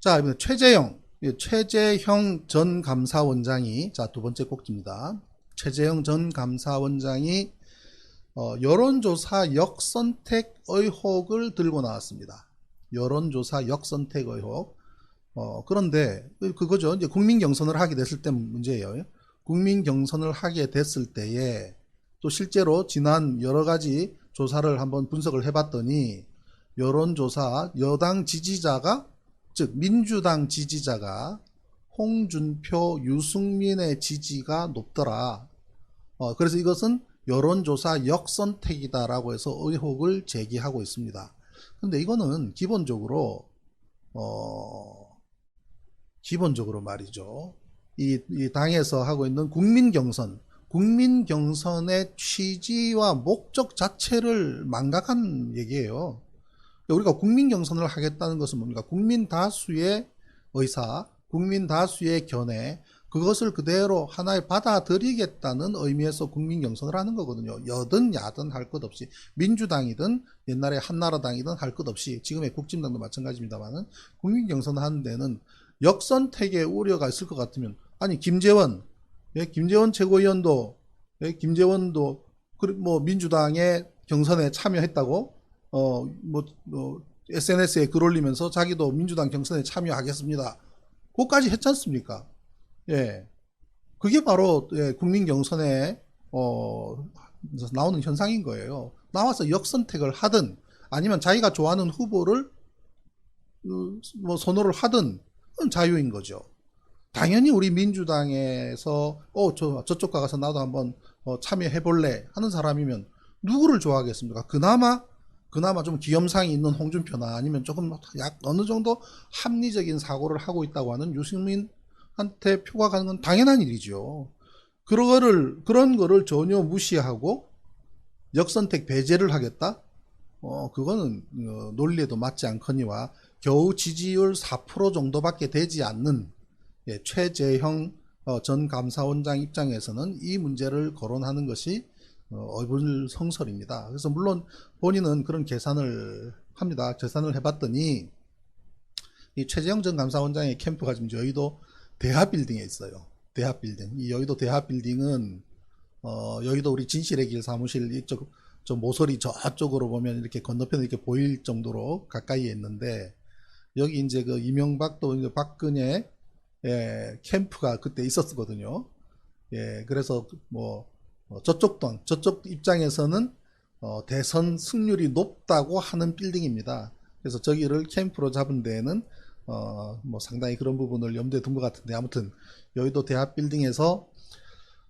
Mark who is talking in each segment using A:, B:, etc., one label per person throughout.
A: 자, 최재형, 예, 최재형 전 감사원장이, 자, 두 번째 꼭지입니다. 최재형 전 감사원장이, 어, 여론조사 역선택 의혹을 들고 나왔습니다. 여론조사 역선택 의혹. 어, 그런데, 그- 그거죠. 이제 국민 경선을 하게 됐을 때 문제예요. 국민 경선을 하게 됐을 때에 또 실제로 지난 여러 가지 조사를 한번 분석을 해봤더니 여론조사 여당 지지자가 즉 민주당 지지자가 홍준표, 유승민의 지지가 높더라. 어, 그래서 이것은 여론조사 역선택이다라고 해서 의혹을 제기하고 있습니다. 근데 이거는 기본적으로 어, 기본적으로 말이죠. 이, 이 당에서 하고 있는 국민 경선, 국민 경선의 취지와 목적 자체를 망각한 얘기예요. 우리가 국민 경선을 하겠다는 것은 뭡니까? 국민 다수의 의사, 국민 다수의 견해, 그것을 그대로 하나에 받아들이겠다는 의미에서 국민 경선을 하는 거거든요. 여든 야든 할 것 없이 민주당이든 옛날에 한나라당이든 할 것 없이 지금의 국진당도 마찬가지입니다만은 국민 경선을 하는 데는 역선택의 우려가 있을 것 같으면 아니 김재원, 예, 김재원 최고위원도 예, 김재원도 뭐 민주당의 경선에 참여했다고 어 뭐 뭐 SNS에 글 올리면서 자기도 민주당 경선에 참여하겠습니다. 그거까지 했지 않습니까? 예. 그게 바로 예, 국민 경선에 어 나오는 현상인 거예요. 나와서 역선택을 하든 아니면 자기가 좋아하는 후보를 어, 뭐 선호를 하든 자유인 거죠. 당연히 우리 민주당에서 어 저 저쪽 가서 나도 한번 어, 참여해 볼래 하는 사람이면 누구를 좋아하겠습니까? 그나마 그나마 좀 기염상이 있는 홍준표나 아니면 조금 약 어느 정도 합리적인 사고를 하고 있다고 하는 유승민한테 표가 가는 건 당연한 일이죠. 그런 거를 그런 거를 전혀 무시하고 역선택 배제를 하겠다? 어 그거는 어, 논리에도 맞지 않거니와 겨우 지지율 4% 정도밖에 되지 않는 예, 최재형 어, 전 감사원장 입장에서는 이 문제를 거론하는 것이 어, 어불 성설입니다. 그래서 물론 본인은 그런 계산을 합니다. 계산을 해봤더니 이 최재형 전 감사원장의 캠프가 지금 여의도 대하빌딩에 있어요. 대하빌딩. 이 여의도 대하빌딩은 어, 여의도 우리 진실의 길 사무실 이쪽 저 모서리 저쪽으로 보면 이렇게 건너편에 이렇게 보일 정도로 가까이에 있는데 여기 이제 그 이명박도 박근혜 예, 캠프가 그때 있었거든요. 예, 그래서 뭐 어, 저쪽 당 저쪽 입장에서는 어, 대선 승률이 높다고 하는 빌딩입니다. 그래서 저기를 캠프로 잡은 데에는 어, 뭐 상당히 그런 부분을 염두에 둔 것 같은데 아무튼 여의도 대합 빌딩에서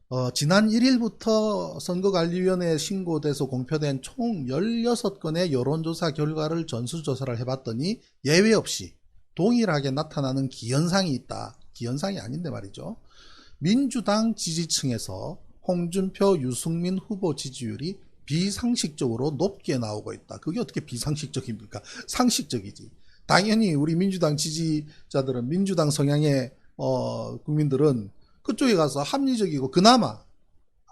A: 어, 지난 1일부터 선거관리위원회에 신고돼서 공표된 총 16건의 여론조사 결과를 전수조사를 해봤더니 예외 없이 동일하게 나타나는 기현상이 있다. 기현상이 아닌데 말이죠. 민주당 지지층에서 홍준표, 유승민 후보 지지율이 비상식적으로 높게 나오고 있다. 그게 어떻게 비상식적입니까? 상식적이지. 당연히 우리 민주당 지지자들은 민주당 성향의 어, 국민들은 그쪽에 가서 합리적이고 그나마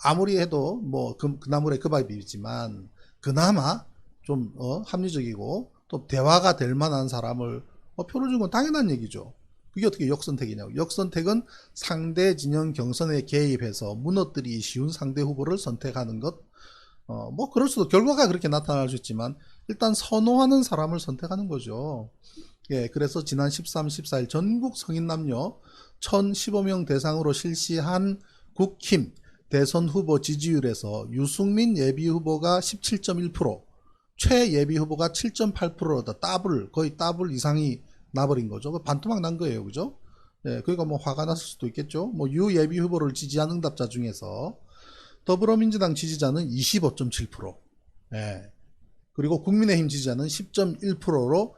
A: 아무리 해도 뭐 그, 그나물의 그 밥이지만 그나마 좀 어, 합리적이고 또 대화가 될 만한 사람을 어, 표를 준 건 당연한 얘기죠. 그게 어떻게 역선택이냐고. 역선택은 상대 진영 경선에 개입해서 무너뜨리기 쉬운 상대 후보를 선택하는 것. 어, 뭐 그럴 수도 결과가 그렇게 나타날 수 있지만 일단 선호하는 사람을 선택하는 거죠. 예, 그래서 지난 13, 14일 전국 성인 남녀 1,015명 대상으로 실시한 국힘 대선 후보 지지율에서 유승민 예비 후보가 17.1%, 최 예비 후보가 7.8%다. 더블, 거의 더블 이상이 나버린 거죠. 그 반토막 난 거예요. 그죠? 예, 그러니까 뭐 화가 났을 수도 있겠죠. 뭐 유 예비 후보를 지지한 응답자 중에서 더불어민주당 지지자는 25.7%. 예. 그리고 국민의힘 지지자는 10.1%로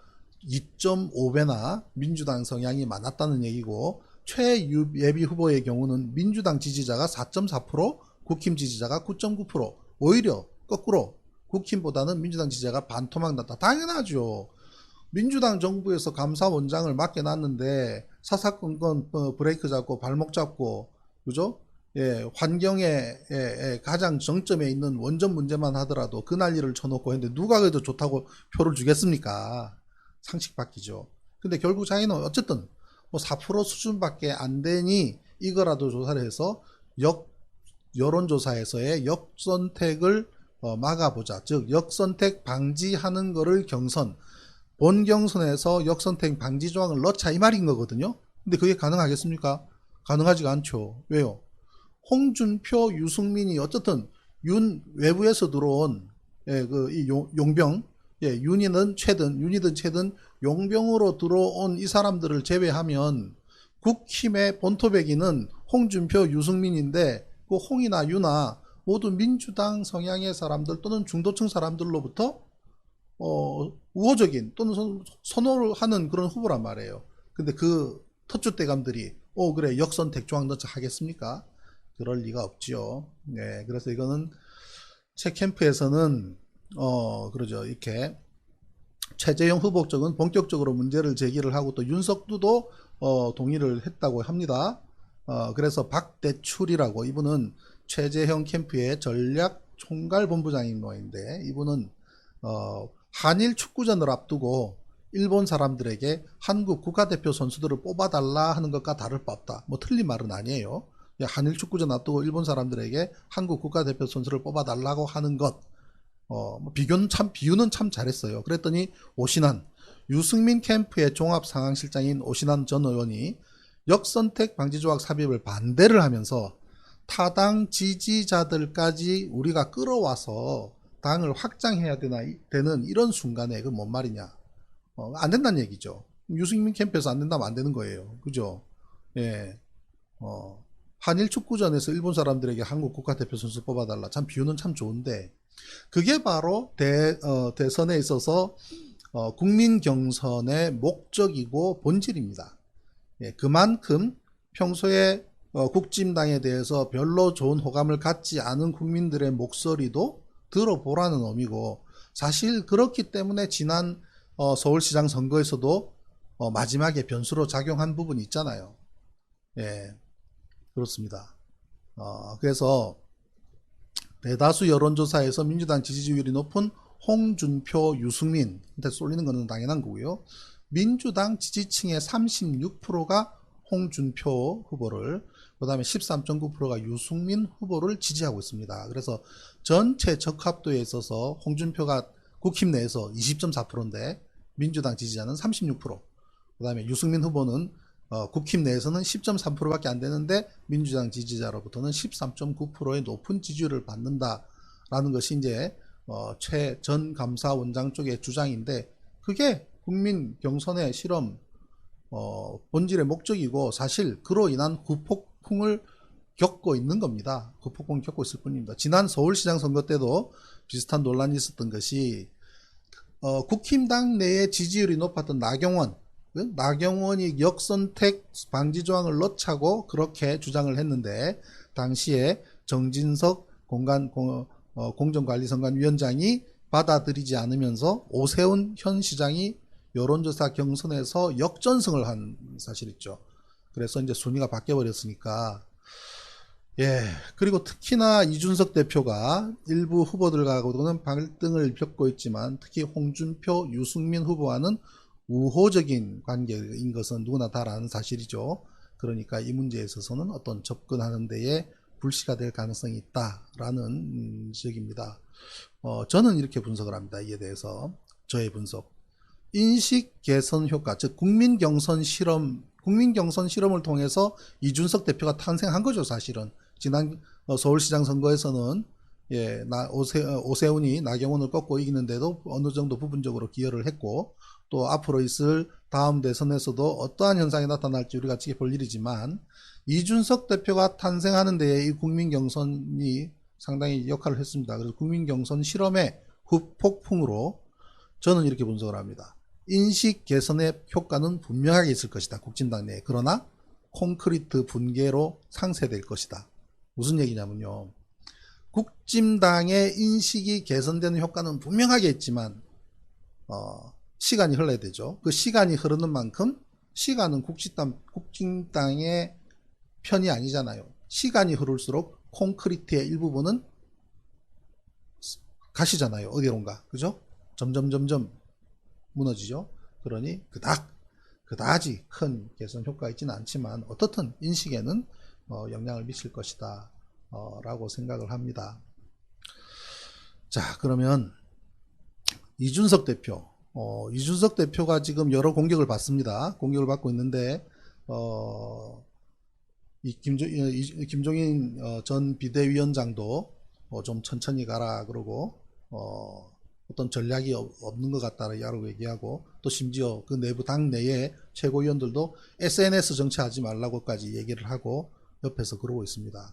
A: 2.5배나 민주당 성향이 많았다는 얘기고 최예비 후보의 경우는 민주당 지지자가 4.4%, 국힘 지지자가 9.9%. 오히려 거꾸로 국힘보다는 민주당 지지자가 반토막 났다. 당연하죠. 민주당 정부에서 감사원장을 맡겨놨는데 사사건건 어, 브레이크 잡고 발목 잡고 그죠? 예, 환경의 예, 예, 가장 정점에 있는 원전 문제만 하더라도 그 난리를 쳐놓고 했는데 누가 그래도 좋다고 표를 주겠습니까? 상식 바뀌죠. 근데 결국 자기는 어쨌든 뭐 4% 수준밖에 안 되니 이거라도 조사를 해서 역 여론조사에서의 역선택을 어, 막아보자. 즉 역선택 방지하는 거를 경선 본 경선에서 역선택 방지 조항을 넣자 이 말인 거거든요. 근데 그게 가능하겠습니까? 가능하지가 않죠. 왜요? 홍준표, 유승민이 어쨌든 윤 외부에서 들어온 예, 그 이 용병, 예, 윤이든 최든 윤이든 최든 용병으로 들어온 이 사람들을 제외하면 국힘의 본토배기는 홍준표, 유승민인데 그 홍이나 유나 모두 민주당 성향의 사람들 또는 중도층 사람들로부터 어, 우호적인 또는 선- 선호를 하는 그런 후보란 말이에요. 근데 그 터줏 대감들이 어 그래 역선택 넣자 하겠습니까? 그럴 리가 없지요. 네, 그래서 이거는 책 캠프에서는 어 그러죠 이렇게 최재형 후보 쪽은 본격적으로 문제를 제기를 하고 또 윤석두도 어, 동의를 했다고 합니다. 어, 그래서 박대출이라고 이분은 최재형 캠프의 전략 총괄 본부장인 모인데 이분은 어, 한일 축구전을 앞두고 일본 사람들에게 한국 국가대표 선수들을 뽑아달라 하는 것과 다를 바 없다. 뭐 틀린 말은 아니에요. 예, 한일 축구전 앞두고 일본 사람들에게 한국 국가대표 선수를 뽑아달라고 하는 것. 어, 뭐 비교는 참, 비유는 참 잘했어요. 그랬더니 오신환, 유승민 캠프의 종합 상황실장인 오신환 전 의원이 역선택 방지조약 삽입을 반대를 하면서 타당 지지자들까지 우리가 끌어와서 당을 확장해야 되나, 되는 이런 순간에 그 뭔 말이냐. 어, 안 된다는 얘기죠. 유승민 캠프에서 안 된다면 안 되는 거예요. 그죠? 예. 어, 한일 축구전에서 일본 사람들에게 한국 국가대표 선수 뽑아달라. 참 비유는 참 좋은데, 그게 바로 대, 어, 대선에 있어서 어, 국민 경선의 목적이고 본질입니다. 예, 그만큼 평소에 어, 국진당에 대해서 별로 좋은 호감을 갖지 않은 국민들의 목소리도 들어보라는 의미고 사실 그렇기 때문에 지난 어, 서울시장 선거에서도 어, 마지막에 변수로 작용한 부분이 있잖아요. 예, 그렇습니다. 어, 그래서 대다수 여론조사에서 민주당 지지율이 높은 홍준표, 유승민한테 쏠리는 것은 당연한 거고요. 민주당 지지층의 36%가 홍준표 후보를, 그 다음에 13.9%가 유승민 후보를 지지하고 있습니다. 그래서 전체 적합도에 있어서 홍준표가 국힘 내에서 20.4%인데 민주당 지지자는 36%, 그 다음에 유승민 후보는 어, 국힘 내에서는 10.3%밖에 안 되는데 민주당 지지자로부터는 13.9%의 높은 지지율을 받는다라는 것이 이제 어, 최전 감사원장 쪽의 주장인데 그게 국민 경선의 실험 어, 본질의 목적이고 사실 그로 인한 후폭 풍을 겪고 있는 겁니다. 후폭풍을 겪고 있을 뿐입니다. 지난 서울시장 선거 때도 비슷한 논란이 있었던 것이 어, 국힘당 내의 지지율이 높았던 나경원 그 나경원이 역선택 방지 조항을 넣자고 그렇게 주장을 했는데 당시에 정진석 공간 공, 어, 공정관리선관위원장이 받아들이지 않으면서 오세훈 현 시장이 여론조사 경선에서 역전승을 한 사실 있죠. 그래서 이제 순위가 바뀌어 버렸으니까 예 그리고 특히나 이준석 대표가 일부 후보들과는 발등을 겪고 있지만 특히 홍준표, 유승민 후보와는 우호적인 관계인 것은 누구나 다 아는 사실이죠. 그러니까 이 문제에 있어서는 어떤 접근하는 데에 불씨가 될 가능성이 있다라는 음, 지적입니다. 어, 저는 이렇게 분석을 합니다. 이에 대해서 저의 분석. 인식 개선 효과, 즉 국민 경선 실험, 국민 경선 실험을 통해서 이준석 대표가 탄생한 거죠, 사실은. 지난 어, 서울시장 선거에서는 예, 나, 오세, 어, 오세훈이 나경원을 꺾고 이기는데도 어느 정도 부분적으로 기여를 했고 또 앞으로 있을 다음 대선에서도 어떠한 현상이 나타날지 우리가 지켜볼 일이지만 이준석 대표가 탄생하는 데에 이 국민 경선이 상당히 역할을 했습니다. 그래서 국민 경선 실험의 후폭풍으로 저는 이렇게 분석을 합니다. 인식 개선의 효과는 분명하게 있을 것이다. 국진당 내에. 그러나 콘크리트 분계로 상쇄될 것이다. 무슨 얘기냐면요. 국진당의 인식이 개선되는 효과는 분명하게 있지만 어, 시간이 흘러야 되죠. 그 시간이 흐르는 만큼 시간은 국진당, 국진당의 편이 아니잖아요. 시간이 흐를수록 콘크리트의 일부분은 가시잖아요. 어디론가. 그죠? 점점 점점 무너지죠. 그러니 그닥 그다지 큰 개선 효과가 있지는 않지만 어떻든 인식에는 어, 영향을 미칠 것이다 어, 라고 생각을 합니다. 자 그러면 이준석 대표 어, 이준석 대표가 지금 여러 공격을 받습니다. 공격을 받고 있는데 어, 이 김종, 어, 이- 김종인 어, 전 비대위원장도 어, 좀 천천히 가라 그러고 어, 어떤 전략이 없- 없는 것 같다라고 얘기하고 또 심지어 그 내부 당 내에 최고위원들도 SNS 정치하지 말라고까지 얘기를 하고 옆에서 그러고 있습니다.